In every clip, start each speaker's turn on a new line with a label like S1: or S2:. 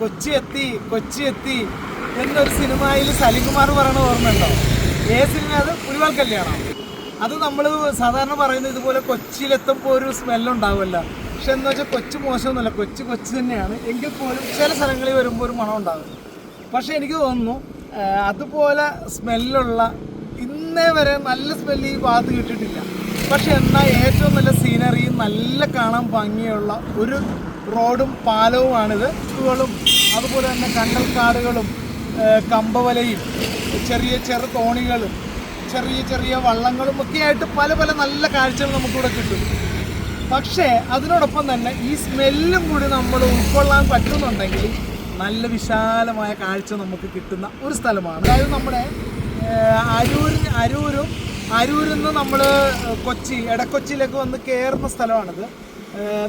S1: കൊച്ചി എത്തി കൊച്ചി എത്തി എന്നൊരു സിനിമയിൽ സലികുമാർ പറയണ ഓർമ്മയുണ്ടോ? ഏ സിനിമ അത്? പുലിവാൽ കല്യാണം. അത് നമ്മൾ സാധാരണ പറയുന്നത് ഇതുപോലെ കൊച്ചിയിലെത്തുമ്പോൾ ഒരു സ്മെല്ലുണ്ടാവുമല്ലോ പക്ഷെ എന്ന് വെച്ചാൽ കൊച്ചു മോശമൊന്നുമല്ല. കൊച്ചു കൊച്ചു തന്നെയാണ്. എങ്കിൽ പോലും ചില സ്ഥലങ്ങളിൽ വരുമ്പോൾ ഒരു മണം ഉണ്ടാകും പക്ഷെ എനിക്ക് തോന്നുന്നു അതുപോലെ സ്മെല്ലുള്ള ഇന്നേ വരെ നല്ല സ്മെല്ല് ഈ ഭാഗത്ത് കിട്ടിയിട്ടില്ല. പക്ഷെ എന്നാൽ ഏറ്റവും നല്ല സീനറിയും നല്ല കാണാൻ ഭംഗിയുള്ള ഒരു റോഡും പാലവുമാണിത്. ഇതുകളും അതുപോലെ തന്നെ കണ്ടൽക്കാടുകളും കമ്പവലയും ചെറിയ ചെറു തോണികളും ചെറിയ ചെറിയ വള്ളങ്ങളും ഒക്കെ ആയിട്ട് പല പല നല്ല കാഴ്ചകൾ നമുക്കിവിടെ കിട്ടും. പക്ഷേ അതിനോടൊപ്പം തന്നെ ഈ സ്മെല്ലും കൂടി നമ്മൾ ഉൾക്കൊള്ളാൻ പറ്റുന്നുണ്ടെങ്കിൽ നല്ല വിശാലമായ കാഴ്ച നമുക്ക് കിട്ടുന്ന ഒരു സ്ഥലമാണ്. അതായത് നമ്മുടെ അരൂരിന് അരൂരും അരൂരിൽ നിന്ന് നമ്മൾ കൊച്ചി എടക്കൊച്ചിയിലേക്ക് വന്ന് കയറുന്ന സ്ഥലമാണിത്.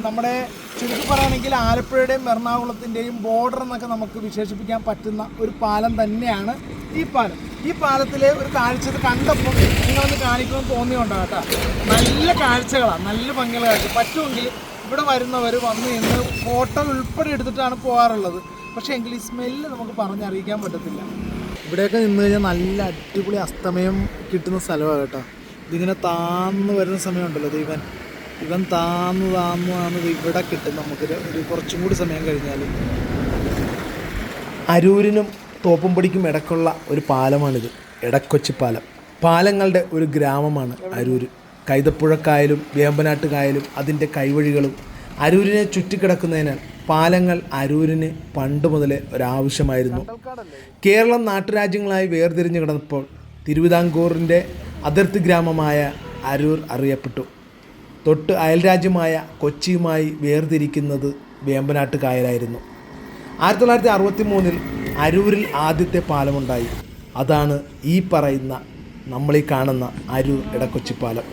S1: നമ്മുടെ ചുരുക്കി പറയുകയാണെങ്കിൽ ആലപ്പുഴയുടെയും എറണാകുളത്തിന്റെയും ബോർഡർ എന്നൊക്കെ നമുക്ക് വിശേഷിപ്പിക്കാൻ പറ്റുന്ന ഒരു പാലം തന്നെയാണ് ഈ പാലം. ഈ പാലത്തിലെ ഒരു കാഴ്ച കണ്ടപ്പോൾ നിങ്ങളൊന്ന് കാണിക്കുമെന്ന് തോന്നിയുണ്ടാവും കേട്ടോ. നല്ല കാഴ്ചകളാണ് നല്ല ഭംഗിയുള്ള കാഴ്ച. പറ്റുമെങ്കിൽ ഇവിടെ വരുന്നവർ വന്ന് നിന്ന് ഫോട്ടോ ഉൾപ്പെടെ എടുത്തിട്ടാണ് പോകാറുള്ളത്. പക്ഷേ എങ്കിൽ ഈ സ്മെല്ല് നമുക്ക് പറഞ്ഞറിയിക്കാൻ പറ്റത്തില്ല. ഇവിടെയൊക്കെ നിന്ന് കഴിഞ്ഞാൽ നല്ല അടിപൊളി അസ്തമയം കിട്ടുന്ന സ്ഥലമാണ് കേട്ടോ. ഇതിങ്ങനെ താന്ന് വരുന്ന സമയമുണ്ടല്ലോ ഇത് ഇവൻ താന്ന് താന്ന് താന്നത് ഇവിടെ കിട്ടും നമുക്ക്. ഒരു കുറച്ചും കൂടി സമയം കഴിഞ്ഞാൽ.
S2: അരൂരിനും തോപ്പുംപടിക്കും ഇടയ്ക്കുള്ള ഒരു പാലമാണിത്. ഇടക്കൊച്ചി പാലം. പാലങ്ങളുടെ ഒരു ഗ്രാമമാണ് അരൂര്. കൈതപ്പുഴക്കായലും വേമ്പനാട്ട് കായലും അതിന്റെ കൈവഴികളും അരൂരിനെ ചുറ്റിക്കിടക്കുന്നതിനാൽ പാലങ്ങൾ അരൂരിന് പണ്ട് മുതലേ ഒരാവശ്യമായിരുന്നു. കേരളം നാട്ടുരാജ്യങ്ങളായി വേർതിരിഞ്ഞു കിടന്നപ്പോൾ തിരുവിതാംകൂറിന്റെ അതിർത്തി ഗ്രാമമായ അരൂർ അറിയപ്പെട്ടു. തൊട്ട് അയൽരാജ്യമായ കൊച്ചിയുമായി വേർതിരിക്കുന്നത് വേമ്പനാട്ട് കായലായിരുന്നു ആയിരത്തി തൊള്ളായിരത്തി അറുപത്തി മൂന്നിൽ അരൂരിൽ ആദ്യത്തെ പാലമുണ്ടായി. അതാണ് ഈ പറയുന്ന നമ്മളീ കാണുന്ന അരൂർ ഇടക്കൊച്ചി പാലം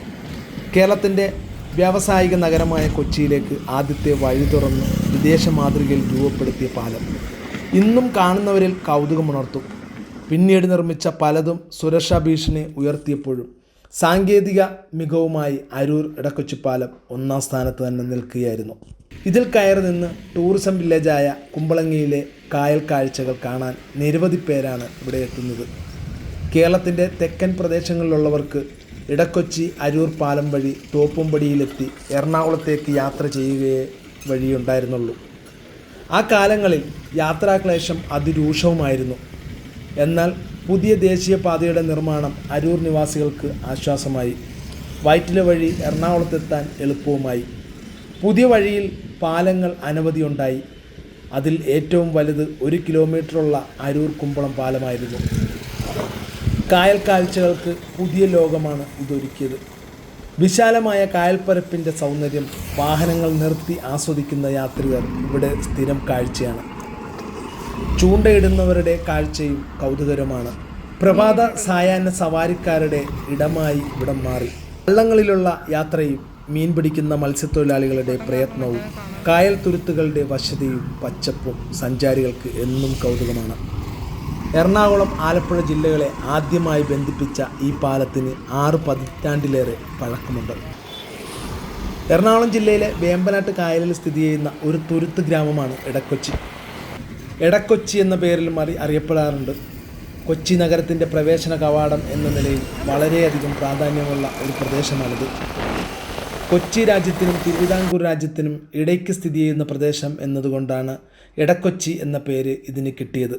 S2: കേരളത്തിന്റെ വ്യാവസായിക നഗരമായ കൊച്ചിയിലേക്ക് ആദ്യത്തെ വഴി തുറന്ന് വിദേശ മാതൃകയിൽ രൂപപ്പെടുത്തിയ പാലം. ഇന്നും കാണുന്നവരിൽ കൗതുകമുണർത്തും. പിന്നീട് നിർമ്മിച്ച പലതും സുരക്ഷാ ഭീഷണി ഉയർത്തിയപ്പോഴും. സാങ്കേതിക മികവുമായി അരൂർ ഇടക്കൊച്ചിപ്പാലം ഒന്നാം സ്ഥാനത്ത് തന്നെ നിൽക്കുകയായിരുന്നു. ഇതിൽ കയറി നിന്ന് ടൂറിസം വില്ലേജായ കുമ്പളങ്ങിയിലെ കായൽ കാഴ്ചകൾ കാണാൻ നിരവധി പേരാണ് ഇവിടെ എത്തുന്നത്. കേരളത്തിന്റെ തെക്കൻ പ്രദേശങ്ങളിലുള്ളവർക്ക് ഇടക്കൊച്ചി അരൂർ പാലം വഴി തോപ്പുംപടിയിലെത്തി എറണാകുളത്തേക്ക് യാത്ര ചെയ്യുകയേ വഴിയുണ്ടായിരുന്നുള്ളൂ. ആ കാലങ്ങളിൽ യാത്രാക്ലേശം അതിരൂക്ഷവുമായിരുന്നു. എന്നാൽ പുതിയ ദേശീയപാതയുടെ നിർമ്മാണം അരൂർ നിവാസികൾക്ക് ആശ്വാസമായി. വയറ്റില വഴി എറണാകുളത്തെത്താൻ എളുപ്പവുമായി. പുതിയ വഴിയിൽ പാലങ്ങൾ അനവധിയുണ്ടായി അതിൽ ഏറ്റവും വലുത് ഒരു കിലോമീറ്ററുള്ള അരൂർ കുമ്പളം പാലമായിരുന്നു. കായൽ കാഴ്ചകൾക്ക് പുതിയ ലോകമാണ് ഇതൊരുക്കിയത്. വിശാലമായ കായൽപ്പരപ്പിന്റെ സൗന്ദര്യം വാഹനങ്ങൾ നിർത്തി ആസ്വദിക്കുന്ന യാത്രികർ ഇവിടെ സ്ഥിരം കാഴ്ചയാണ്. ചൂണ്ടയിടുന്നവരുടെ കാഴ്ചയും കൗതുകരമാണ്. പ്രഭാത സായാഹ്ന സവാരിക്കാരുടെ ഇടമായി ഇവിടം മാറി. വള്ളങ്ങളിലുള്ള യാത്രയും മീൻ പിടിക്കുന്ന മത്സ്യത്തൊഴിലാളികളുടെ പ്രയത്നവും കായൽ തുരുത്തുകളുടെ വശതയും പച്ചപ്പും സഞ്ചാരികൾക്ക് എന്നും കൗതുകമാണ്. എറണാകുളം ആലപ്പുഴ ജില്ലകളെ ആദ്യമായി ബന്ധിപ്പിച്ച ഈ പാലത്തിന് ആറ് പതിറ്റാണ്ടിലേറെ പഴക്കമുണ്ട്. എറണാകുളം ജില്ലയിലെ വേമ്പനാട്ട് കായലിൽ സ്ഥിതി ചെയ്യുന്ന ഒരു തുരുത്ത് ഗ്രാമമാണ് ഇടക്കൊച്ചി എടക്കൊച്ചി എന്ന പേരിൽ മറി അറിയപ്പെടാറുണ്ട്. കൊച്ചി നഗരത്തിന്റെ പ്രവേശന കവാടം എന്ന നിലയിൽ വളരെയധികം പ്രാധാന്യമുള്ള ഒരു പ്രദേശമാണിത്. കൊച്ചി രാജ്യത്തിനും തിരുവിതാംകൂർ രാജ്യത്തിനും ഇടയ്ക്ക് സ്ഥിതി ചെയ്യുന്ന പ്രദേശം എന്നതുകൊണ്ടാണ് എടക്കൊച്ചി എന്ന പേര് ഇതിന് കിട്ടിയത്.